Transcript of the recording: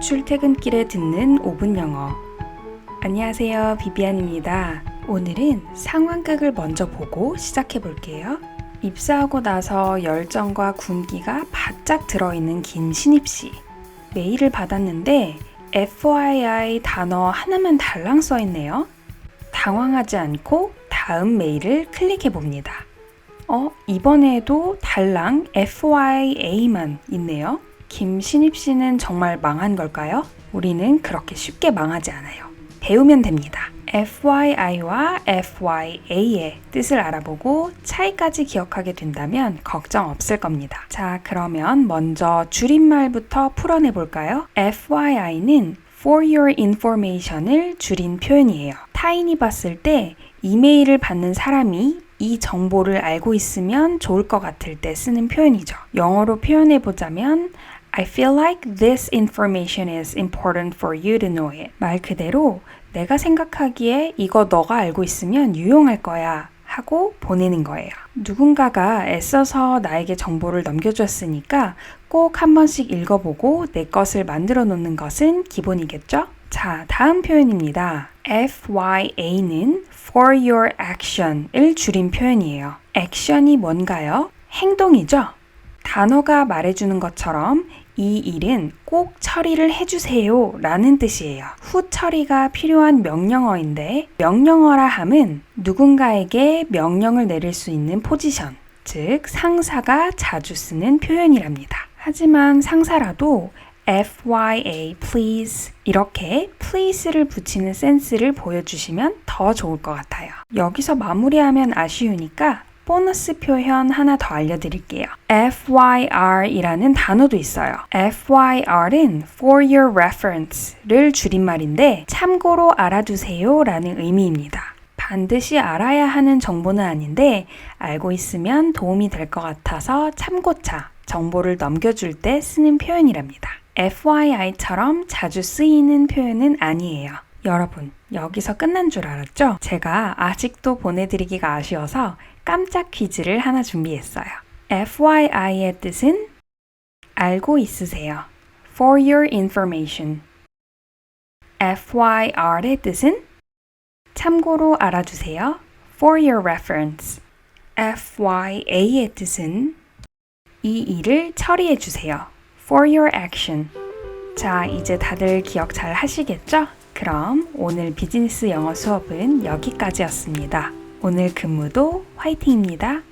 출퇴근길에 듣는 5분 영어. 안녕하세요. 비비안입니다. 오늘은 상황극을 먼저 보고 시작해 볼게요. 입사하고 나서 열정과 군기가 바짝 들어있는 긴 신입씨. 메일을 받았는데 FYI 단어 하나만 달랑 써 있네요. 당황하지 않고 다음 메일을 클릭해 봅니다. 어, 이번에도 달랑 FYA만 있네요. 김신입 씨는 정말 망한 걸까요? 우리는 그렇게 쉽게 망하지 않아요. 배우면 됩니다. FYI와 FYA의 뜻을 알아보고 차이까지 기억하게 된다면 걱정 없을 겁니다. 자, 그러면 먼저 줄임말부터 풀어내 볼까요? FYI는 For Your Information을 줄인 표현이에요. 타인이 봤을 때 이메일을 받는 사람이 이 정보를 알고 있으면 좋을 것 같을 때 쓰는 표현이죠. 영어로 표현해 보자면 I feel like this information is important for you to know it. 말 그대로 내가 생각하기에 이거 너가 알고 있으면 유용할 거야 하고 보내는 거예요. 누군가가 애써서 나에게 정보를 넘겨줬으니까 꼭 한 번씩 읽어보고 내 것을 만들어 놓는 것은 기본이겠죠? 자, 다음 표현입니다. FYA는 for your action을 줄인 표현이에요. 액션이 뭔가요? 행동이죠? 단어가 말해주는 것처럼 이 일은 꼭 처리를 해주세요 라는 뜻이에요. 후 처리가 필요한 명령어인데 명령어라 함은 누군가에게 명령을 내릴 수 있는 포지션, 즉 상사가 자주 쓰는 표현이랍니다. 하지만 상사라도 FYA please 이렇게 please를 붙이는 센스를 보여주시면 더 좋을 것 같아요. 여기서 마무리하면 아쉬우니까 보너스 표현 하나 더 알려드릴게요. FYR이라는 단어도 있어요. FYR은 For Your Reference를 줄임말인데 참고로 알아두세요 라는 의미입니다. 반드시 알아야 하는 정보는 아닌데 알고 있으면 도움이 될 것 같아서 참고차, 정보를 넘겨줄 때 쓰는 표현이랍니다. FYI처럼 자주 쓰이는 표현은 아니에요. 여러분, 여기서 끝난 줄 알았죠? 제가 아직도 보내드리기가 아쉬워서 깜짝 퀴즈를 하나 준비했어요. FYI의 뜻은 알고 있으세요. For your information. FYR의 뜻은 참고로 알아주세요. For your reference. FYA의 뜻은 이 일을 처리해 주세요. For your action. 자, 이제 다들 기억 잘 하시겠죠? 그럼 오늘 비즈니스 영어 수업은 여기까지였습니다. 오늘 근무도 화이팅입니다.